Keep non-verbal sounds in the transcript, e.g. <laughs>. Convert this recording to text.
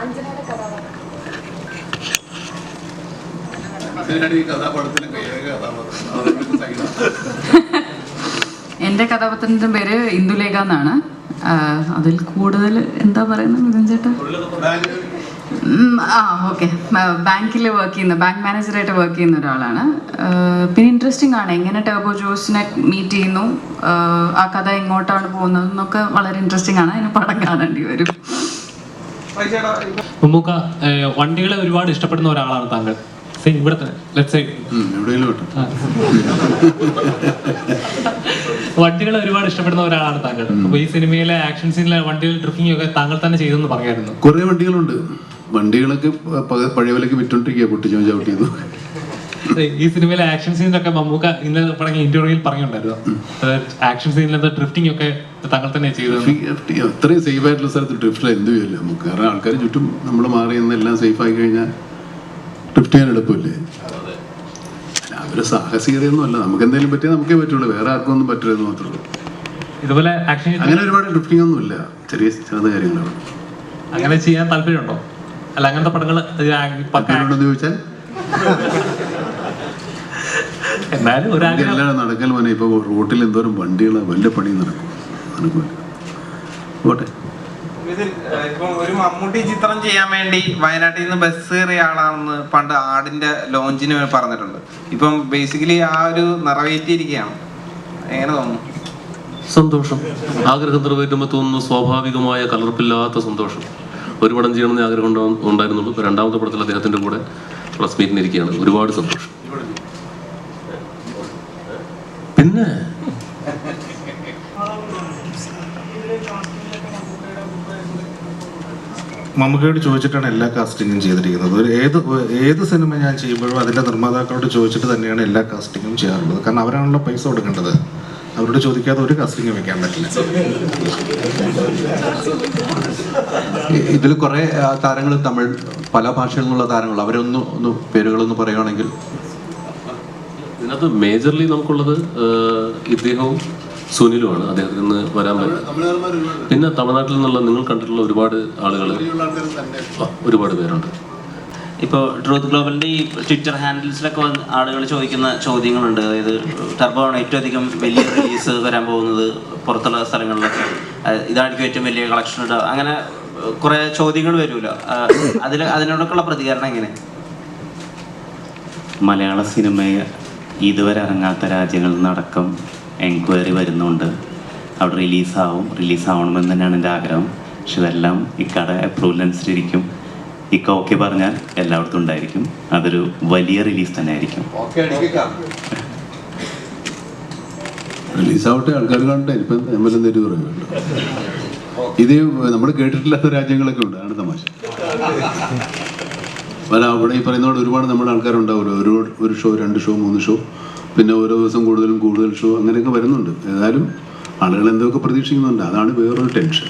അഞ്ജനയുടെ കഥാപാത്രത്തിന്റെ പേര് ഇന്ദുലേഖ എന്നാണ്. അതിൽ കൂടുതൽ എന്താ പറയുന്നത് മിഥുൻ ചേട്ടാ? ആ ഓക്കെ. ബാങ്കിൽ വർക്ക് ചെയ്യുന്ന ബാങ്ക് മാനേജറായിട്ട് വർക്ക് ചെയ്യുന്ന ഒരാളാണ്. പിന്നെ ഇൻട്രസ്റ്റിംഗ് ആണ്. എങ്ങനെ ടർബോ ജോസിനെ മീറ്റ് ചെയ്യുന്നു? ആ കഥ എങ്ങോട്ടാണ് പോകുന്നത് എന്നൊക്കെ വളരെ ഇൻട്രസ്റ്റിംഗ് ആണ്. അതിന് പടം കാണേണ്ടി വരും. മമ്മൂക്ക വണ്ടികളെ ഒരുപാട് ഇഷ്ടപ്പെടുന്ന ഒരാളാണ് താങ്കൾ. Same ഇവിടെ തന്നെ. ലെഫ്റ്റ് സൈഡ് ഉം, എവിടെയെങ്കിലും കിട്ടും വണ്ടികളെ ഒരുപാട് ഇഷ്ടപ്പെടുന്ന ഒരാളാണ് താങ്കൾ. അപ്പൊ ഈ സിനിമയിലെ ആക്ഷൻ സീനിലെ വണ്ടികൾ ഡ്രിഫിംഗ് ഒക്കെ താങ്കൾ തന്നെ ചെയ്തെന്ന് പറയായിരുന്നു. കുറെ വണ്ടികളുണ്ട്. വണ്ടികളൊക്കെ പഴയ വിലക്ക് വിറ്റോണ്ടിരിക്കുക പൊട്ടിച്ചോ ചവിട്ടി ചെയ്തു. ഈ സിനിമയിലെ ആക്ഷൻ സീനൊക്കെ മമ്മൂക്ക ഇന്നലെ പറഞ്ഞ ഇന്റർവ്യൂവിൽ പറഞ്ഞിട്ടുണ്ടായിരുന്നു? ആക്ഷൻ സീനിലത്തെ ഡ്രിഫ്റ്റിംഗ് ഒക്കെ താങ്കൾ തന്നെ ചെയ്തത്. അത്രയും സേഫ് ആയിട്ടുള്ള സ്ഥലത്ത് ഡ്രിഫ്റ്റ് എന്ത് നമുക്ക്? കാരണം ആൾക്കാർ ചുറ്റും നമ്മൾ മാറി നിന്ന് എല്ലാം സേഫ് ആയി കഴിഞ്ഞാൽ ഡ്രിഫ്റ്റ് ചെയ്യാൻ എളുപ്പമില്ലേ? അവരെ സാഹസികതയൊന്നും അല്ല. നമുക്ക് എന്തെങ്കിലും പറ്റിയാൽ നമുക്കേ പറ്റുള്ളൂ. വേറെ ആർക്കും ഒന്നും പറ്റില്ലെന്ന് മാത്രമേ ഇതുപോലെ ആക്ഷൻ അങ്ങനെ ഒരുപാട് ഡ്രിഫ്റ്റിംഗ് ഒന്നും ഇല്ല. ചെറിയ ചെറുത് കാര്യങ്ങളാണ്. അങ്ങനെ ചെയ്യാൻ താല്പര്യമുണ്ടോ? അല്ല അങ്ങനത്തെ പടങ്ങൾ ചോദിച്ചാൽ? <laughs> എന്നാലും ഒരു നമുക്ക് ആഗ്രഹം. എല്ലാം നടക്കൽ മനെ ഇപ്പോൾ റോട്ടിൽ എന്തോരം വണ്ടികൾ വലിയ പണി നടക്കും. നടക്കില്ല പോട്ടെ. ഇപ്പം ഒരു മമ്മൂട്ടി ചിത്രം ചെയ്യാൻ വേണ്ടി വയനാട്ടിൽ നിന്ന് ബസ് കയറിയ ആളാണെന്ന് പണ്ട് ആടിന്റെ ലോഞ്ചിന് പറഞ്ഞിട്ടുണ്ട്. ഇപ്പം ബേസിക്കലി ആ ഒരു നിറവേറ്റിയിരിക്കുകയാണ്. എങ്ങനെ തോന്നുന്നു? സന്തോഷം. ആഗ്രഹം നിറവേറ്റുമ്പോൾ തോന്നുന്നു സ്വാഭാവികമായ കലർപ്പില്ലാത്ത സന്തോഷം. ഒരു പടം ചെയ്യണമെന്ന് ആഗ്രഹം ഉണ്ടാ- ഉണ്ടായിരുന്നുള്ളൂ. രണ്ടാമത്തെ പടത്തിൽ അദ്ദേഹത്തിന്റെ കൂടെ പ്രസ് മീറ്റിനിരിക്കുകയാണ് ഒരുപാട് സന്തോഷം. പിന്നെ? മമ്മൂക്കയോട് ചോദിച്ചിട്ടാണ് എല്ലാ കാസ്റ്റിങ്ങും ചെയ്തിരിക്കുന്നത്. ഒരു ഏത് ഏത് സിനിമ ഞാൻ ചെയ്യുമ്പോഴും അതിന്റെ നിർമ്മാതാക്കളോട് ചോദിച്ചിട്ട് തന്നെയാണ് എല്ലാ കാസ്റ്റിങ്ങും ചെയ്യാറുള്ളത്. കാരണം അവരാണല്ലോ പൈസ കൊടുക്കേണ്ടത്. അവരോട് ചോദിക്കാതെ ഒരു കാസ്റ്റിംഗ് വെക്കാൻ പറ്റില്ല. ഇതിൽ കുറേ താരങ്ങൾ തമിഴ് പല ഭാഷയിൽ നിന്നുള്ള താരങ്ങൾ. അവരൊന്നും ഒന്ന് പേരുകളൊന്ന് പറയുകയാണെങ്കിൽ ഇതിനകത്ത് മേജർലി നമുക്കുള്ളത് ഇദ്ദേഹവും സുനിലുമാണ്. അദ്ദേഹത്തിന് ഇന്ന് വരാൻ പറ്റും. പിന്നെ തമിഴ്നാട്ടിൽ നിന്നുള്ള നിങ്ങൾ കണ്ടിട്ടുള്ള ഒരുപാട് ആളുകൾ ഒരുപാട് പേരുണ്ട്. ഇപ്പോൾ ട്രൂത്ത് ഗ്ലോബലിന്റെ ഈ ട്വിറ്റർ ഹാൻഡിൽസിലൊക്കെ വന്ന് ആളുകൾ ചോദിക്കുന്ന ചോദ്യങ്ങളുണ്ട്. അതായത് ടർബോണ് ഏറ്റവും അധികം വലിയ റിലീസ് വരാൻ പോകുന്നത് പുറത്തുള്ള സ്ഥലങ്ങളിലൊക്കെ. ഇതായിരിക്കും ഏറ്റവും വലിയ കളക്ഷൻ ഇടുക. അങ്ങനെ കുറേ ചോദ്യങ്ങൾ വരുമല്ലോ അതിൽ അതിനോടൊക്കെയുള്ള പ്രതികരണം എങ്ങനെ? മലയാള സിനിമയെ ഇതുവരെ ഇറങ്ങാത്ത രാജ്യങ്ങളിൽ നിന്നടക്കം എൻക്വയറി വരുന്നുണ്ട്. അവിടെ റിലീസാവും. റിലീസാവണമെന്ന് തന്നെയാണ് എന്റെ ആഗ്രഹം. പക്ഷെ ഇതെല്ലാം ഇക്കടെ അപ്രൂവലിനനുസരിച്ചിരിക്കും ഇക്ക ഓക്കെ പറഞ്ഞാൽ എല്ലായിടത്തും ഉണ്ടായിരിക്കും. അതൊരു വലിയ റിലീസ് തന്നെ ആയിരിക്കും റിലീസാവട്ടെ ആൾക്കാർ ഇപ്പം എം എൽ എ തെറ്റ് പറയുന്നുണ്ട് ഇത് നമ്മൾ കേട്ടിട്ടില്ലാത്ത രാജ്യങ്ങളൊക്കെ ഉണ്ട്. അതാണ് തമാശ. പല അവിടെ ഈ പറയുന്ന ഒരുപാട് നമ്മുടെ ആൾക്കാരുണ്ടാവുമല്ലോ ഒരു ഒരു ഷോ രണ്ട് ഷോ മൂന്ന് ഷോ. പിന്നെ ഓരോ ദിവസം കൂടുതലും കൂടുതൽ ഷോ അങ്ങനെയൊക്കെ വരുന്നുണ്ട്. ഏതായാലും ആളുകൾ എന്തൊക്കെ പ്രതീക്ഷിക്കുന്നുണ്ട് അതാണ് വേറൊരു ടെൻഷൻ.